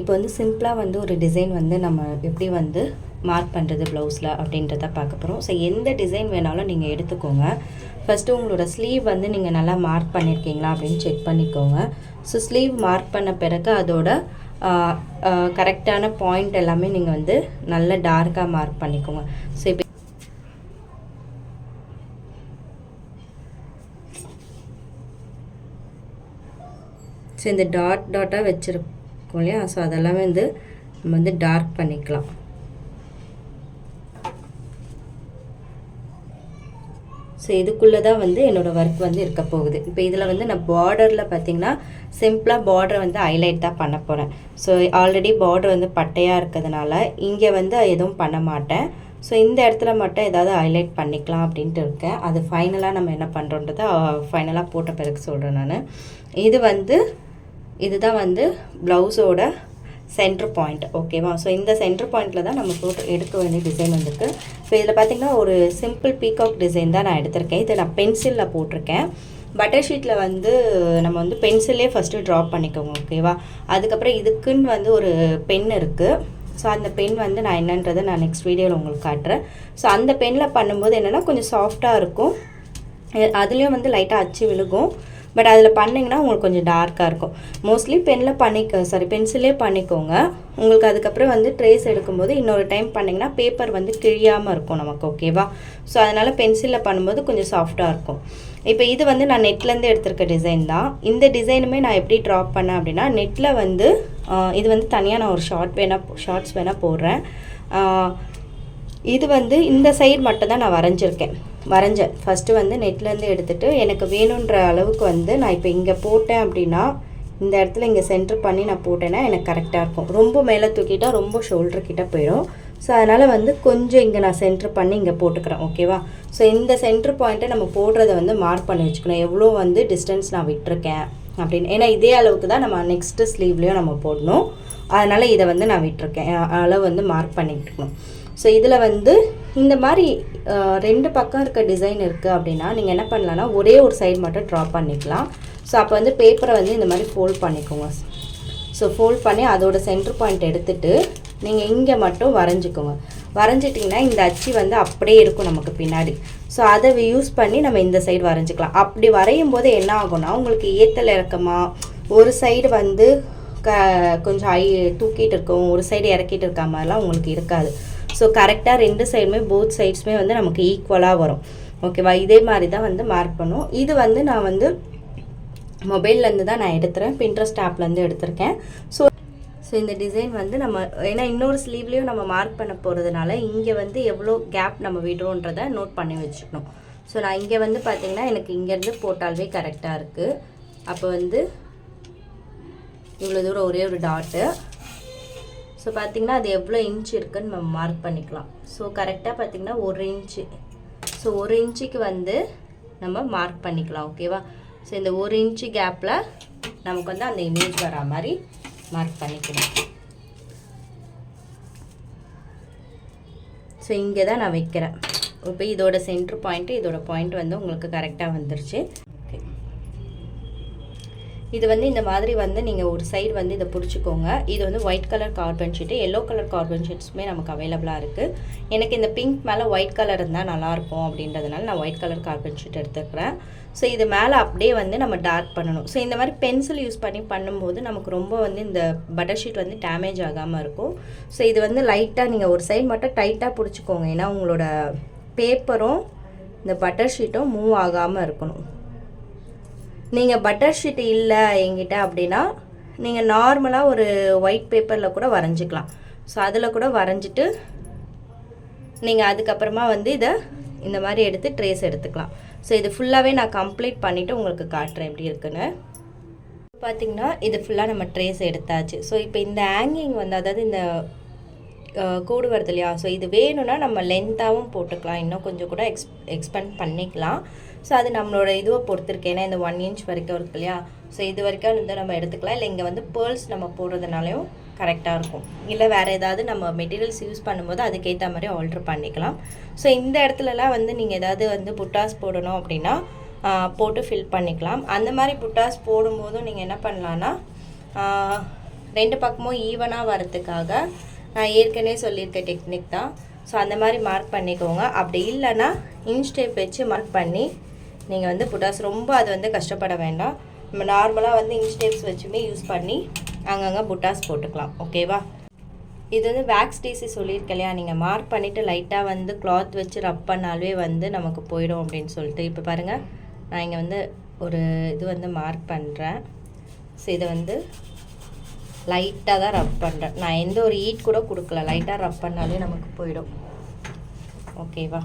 இப்போ வந்து சிம்பிளாக வந்து ஒரு டிசைன் வந்து நம்ம எப்படி வந்து மார்க் பண்ணுறது ப்ளவுஸில் அப்படின்றத பார்க்க போகிறோம் ஸோ எந்த டிசைன் வேணாலும் நீங்கள் எடுத்துக்கோங்க. ஃபஸ்ட்டு உங்களோட ஸ்லீவ் வந்து நீங்கள் நல்லா மார்க் பண்ணியிருக்கீங்களா அப்படின்னு செக் பண்ணிக்கோங்க. ஸோ ஸ்லீவ் மார்க் பண்ண பிறகு அதோட கரெக்டான பாயிண்ட் எல்லாமே நீங்கள் வந்து நல்ல டார்க்காக மார்க் பண்ணிக்கோங்க. ஸோ இப்போ ஸோ இந்த டாட் டாட்டாக இருக்கும் இல்லையா? ஸோ அதெல்லாமே வந்து நம்ம வந்து டார்க் பண்ணிக்கலாம். ஸோ இதுக்குள்ளே தான் வந்து என்னோடய ஒர்க் வந்து இருக்க போகுது. இப்போ இதில் வந்து நான் பார்டரில் பார்த்தீங்கன்னா சிம்பிளாக பார்டரை வந்து ஹைலைட் தான் பண்ண போகிறேன் ஸோ ஆல்ரெடி பார்டர் வந்து பட்டையாக இருக்கிறதுனால இங்கே வந்து எதுவும் பண்ண மாட்டேன். ஸோ இந்த இடத்துல மட்டும் ஏதாவது ஹைலைட் பண்ணிக்கலாம் அப்படின்ட்டு இருக்கேன். அது ஃபைனலாக நம்ம என்ன பண்ணுறோன்றதை ஃபைனலாக போட்ட பிறகு சொல்கிறேன் நான். இது வந்து இதுதான் வந்து ப்ளவுஸோட சென்ட்ரு பாயிண்ட் ஓகேவா ஸோ இந்த சென்ட்ரு பாயிண்ட்டில் தான் நம்ம போட்டு எடுக்க வேண்டிய டிசைன் வந்திருக்கு. ஸோ இதில் பார்த்தீங்கன்னா ஒரு சிம்பிள் பீகாக் டிசைன் தான் நான் எடுத்திருக்கேன். இதை நான் பென்சிலில் போட்டிருக்கேன். பட்டர் ஷீட்டில் வந்து நம்ம வந்து பென்சிலே ஃபஸ்ட்டு ட்ராப் பண்ணிக்கோங்க ஓகேவா அதுக்கப்புறம் இதுக்குன்னு வந்து ஒரு பென் இருக்குது ஸோ அந்த பென் வந்து நான் என்னன்றதை நான் நெக்ஸ்ட் வீடியோவில் உங்களுக்கு காட்டுறேன். ஸோ அந்த பெனில் பண்ணும்போது என்னென்னா கொஞ்சம் சாஃப்டாக இருக்கும். அதுலேயும் வந்து லைட்டாக அச்சு விழுகும். பட் அதில் பண்ணிங்கன்னா உங்களுக்கு கொஞ்சம் டார்க்காக இருக்கும். மோஸ்ட்லி பெனில் பண்ணிக்க சாரி பென்சிலே பண்ணிக்கோங்க. உங்களுக்கு அதுக்கப்புறம் வந்து ட்ரேஸ் எடுக்கும்போது இன்னொரு டைம் பண்ணிங்கன்னா பேப்பர் வந்து கிழியாமல் இருக்கும் நமக்கு ஓகேவா ஸோ அதனால் பென்சிலில் பண்ணும்போது கொஞ்சம் சாஃப்டாக இருக்கும். இப்போ இது வந்து நான் நெட்லேருந்து எடுத்திருக்க டிசைன் தான். இந்த டிசைனுமே நான் எப்படி ட்ராப் பண்ணேன் அப்படின்னா நெட்டில் வந்து இது வந்து தனியாக நான் ஒரு ஷார்ட் வேணால் ஷார்ட்ஸ் வேணால் போடுறேன். இது வந்து இந்த சைடு மட்டும் தான் நான் வரைஞ்சிருக்கேன். வரைஞ்சேன். ஃபஸ்ட்டு வந்து நெட்லேருந்து எடுத்துகிட்டு எனக்கு வேணுன்ற அளவுக்கு வந்து நான் இப்போ இங்கே போட்டேன் அப்படின்னா இந்த இடத்துல இங்கே சென்டர் பண்ணி நான் போட்டேன்னா எனக்கு கரெக்டாக இருக்கும். ரொம்ப மேலே தூக்கிட்டால் ரொம்ப ஷோல்டர் கிட்ட போயிடும் ஸோ அதனால் வந்து கொஞ்சம் இங்கே நான் சென்டர் பண்ணி இங்கே போட்டுக்கிறேன் ஓகேவா ஸோ இந்த சென்டர் பாயிண்ட்டை நம்ம போடுறத வந்து மார்க் பண்ணி வச்சுக்கணும். எவ்வளோ வந்து டிஸ்டன்ஸ் நான் விட்டுருக்கேன். அப்படின்னு. ஏன்னா இதே அளவுக்கு தான் நம்ம நெக்ஸ்ட்டு ஸ்லீவ்லேயும் நம்ம போடணும். அதனால் இதை வந்து நான் விட்டுருக்கேன். அளவு வந்து மார்க் பண்ணிக்கிட்டுக்கணும் ஸோ இதில் வந்து இந்த மாதிரி ரெண்டு பக்கம் இருக்க டிசைன் இருக்குது அப்படின்னா நீங்கள் என்ன பண்ணலான்னா ஒரே ஒரு சைடு மட்டும் ட்ரா பண்ணிக்கலாம். ஸோ அப்போ வந்து பேப்பரை வந்து இந்த மாதிரி ஃபோல்ட் பண்ணிக்கோங்க. ஸோ ஃபோல்ட் பண்ணி அதோட சென்டர் பாயிண்ட் எடுத்துகிட்டு நீங்கள் இங்கே மட்டும் வரைஞ்சிக்கோங்க. வரைஞ்சிட்டிங்கன்னா இந்த அச்சு வந்து அப்படியே இருக்கும் நமக்கு பின்னாடி. ஸோ அதை யூஸ் பண்ணி நம்ம இந்த சைடு வரைஞ்சிக்கலாம். அப்படி வரையும் போது என்ன ஆகும்னா உங்களுக்கு ஏத்தல் இறக்கமாக ஒரு சைடு வந்து க கொஞ்சம் ஐ தூக்கிட்டு இருக்கும் ஒரு சைடு இறக்கிட்டு இருக்க மாதிரிலாம் உங்களுக்கு இருக்காது. ஸோ கரெக்டாக ரெண்டு சைடுமே போத் சைட்ஸுமே வந்து நமக்கு ஈக்குவலாக வரும். ஓகேவா இதே மாதிரி தான் வந்து மார்க் பண்ணும். இது வந்து நான் வந்து மொபைல்லேருந்து தான் நான் எடுத்துகிறேன் பின்ட்ரஸ்ட் ஆப்லேருந்து எடுத்திருக்கேன். ஸோ ஸோ இந்த டிசைன் வந்து நம்ம ஏன்னா இன்னொரு ஸ்லீவ்லேயும் நம்ம மார்க் பண்ண போகிறதுனால இங்கே வந்து எவ்வளோ கேப் நம்ம விடுறோன்றதை நோட் பண்ணி வச்சுக்கணும். ஸோ நான் இங்கே வந்து பார்த்திங்கன்னா எனக்கு இங்கேருந்து போட்டாலே கரெக்டாக இருக்குது அப்போ வந்து இவ்வளோ தூரம் ஒரே ஒரு டாட்டு ஸோ பார்த்திங்கன்னா அது எவ்வளோ இன்ச் இருக்குதுன்னு நம்ம மார்க் பண்ணிக்கலாம். ஸோ கரெக்டாக பார்த்திங்கன்னா ஒரு இன்ச்சு ஸோ ஒரு இன்ச்சுக்கு வந்து நம்ம மார்க் பண்ணிக்கலாம் ஓகேவா ஸோ இந்த ஒரு இன்ச்சு கேப்பில் நமக்கு வந்து அந்த இமேஜ் வரா மாதிரி மார்க் பண்ணிக்கணும். ஸோ இங்கே தான் நான் வைக்கிறேன். இப்போ இதோட சென்ட்ரு பாயிண்ட்டு இதோட பாயிண்ட் வந்து உங்களுக்கு கரெக்டாக வந்துருச்சு. ஓகே இது வந்து இந்த மாதிரி வந்து நீங்கள் ஒரு சைடு வந்து இதை பிடிச்சிக்கோங்க. இது வந்து white colour carbon sheet yellow colour carbon ஷீட்ஸுமே நமக்கு அவைலபிளாக இருக்குது எனக்கு இந்த பிங்க் மேலே ஒயிட் கலர் இருந்தால் நல்லாயிருக்கும் அப்படின்றதுனால நான் ஒயிட் கலர் கார்பன் ஷீட் எடுத்துக்கிறேன். ஸோ இது மேலே அப்படியே வந்து நம்ம டார்க் பண்ணணும். ஸோ இந்த மாதிரி பென்சில் யூஸ் பண்ணி பண்ணும்போது நமக்கு ரொம்ப வந்து இந்த பட்டர் ஷீட் வந்து டேமேஜ் ஆகாமல் இருக்கும். ஸோ இது வந்து லைட்டாக நீங்கள் ஒரு சைடு மட்டும் டைட்டாக பிடிச்சிக்கோங்க. ஏன்னா உங்களோட பேப்பரும் இந்த பட்டர் ஷீட்டும் மூவ் ஆகாமல் இருக்கணும். நீங்கள் பட்டர் ஷீட் இல்லை எங்கிட்ட அப்படின்னா நீங்கள் நார்மலாக ஒரு ஒயிட் பேப்பரில் கூட வரைஞ்சிக்கலாம். ஸோ அதில் கூட வரைஞ்சிட்டு நீங்கள் அதுக்கப்புறமா வந்து இதை இந்த மாதிரி எடுத்து ட்ரேஸ் எடுத்துக்கலாம். ஸோ இது ஃபுல்லாகவே நான் கம்ப்ளீட் பண்ணிவிட்டு உங்களுக்கு காட்டுறேன் எப்படி இருக்குன்னு. பார்த்திங்கன்னா இது ஃபுல்லாக நம்ம ட்ரேஸ் எடுத்தாச்சு. ஸோ இப்போ இந்த ஹேங்கிங் வந்து அதாவது இந்த கூடு வருது இல்லையா? ஸோ இது வேணும்னா நம்ம லென்த்தாகவும் போட்டுக்கலாம். இன்னும் கொஞ்சம் கூட எக்ஸ் எக்ஸ்பெண்ட் பண்ணிக்கலாம். ஸோ அது நம்மளோட இதுவை பொறுத்திருக்கு. ஏன்னா இந்த ஒன் இன்ச் வரைக்கும் இருக்கு இல்லையா? ஸோ இது வரைக்கும் வந்து நம்ம எடுத்துக்கலாம். இல்லை இங்கே வந்து பேர்ல்ஸ் நம்ம போடுறதுனாலையும் கரெக்டாக இருக்கும். இல்லை வேறு ஏதாவது நம்ம மெட்டீரியல்ஸ் யூஸ் பண்ணும்போது அதுக்கேற்ற மாதிரி ஆல்ட்ரு பண்ணிக்கலாம். ஸோ இந்த இடத்துலலாம் வந்து நீங்கள் ஏதாவது வந்து புட்டாஸ் போடணும் அப்படின்னா போட்டு ஃபில் பண்ணிக்கலாம். அந்த மாதிரி புட்டாஸ் போடும்போதும் நீங்கள் என்ன பண்ணலான்னா ரெண்டு பக்கமும் ஈவனாக வரத்துக்காக நான் ஏற்கனவே சொல்லியிருக்க டெக்னிக் தான். ஸோ அந்த மாதிரி மார்க் பண்ணிக்கோங்க. அப்படி இல்லைன்னா இன்ச் டேப் வச்சு மார்க் பண்ணி நீங்கள் வந்து புட்டாஸ் ரொம்ப அது வந்து கஷ்டப்பட வேண்டாம். நம்ம நார்மலாக வந்து இன்ச் டேப்ஸ் வச்சுமே யூஸ் பண்ணி அங்கங்கே புட்டாஸ் போட்டுக்கலாம் ஓகேவா? இது வந்து வேக்ஸ் டிசி சொல்லியிருக்க இல்லையா? நீங்கள் மார்க் பண்ணிவிட்டு லைட்டாக வந்து கிளாத் வச்சு ரப் பண்ணாலே வந்து நமக்கு போயிடும் அப்படின்னு சொல்லிட்டு. இப்போ பாருங்கள் நான் இங்கே வந்து ஒரு இது வந்து மார்க் பண்ணுறேன் ஸோ இதை வந்து லைட்டாக தான் ரப் பண்ணுறேன் நான் எந்த ஒரு ஈட் கூட கொடுக்கல. லைட்டாக ரப் பண்ணாலே நமக்கு போயிடும். ஓகேவா?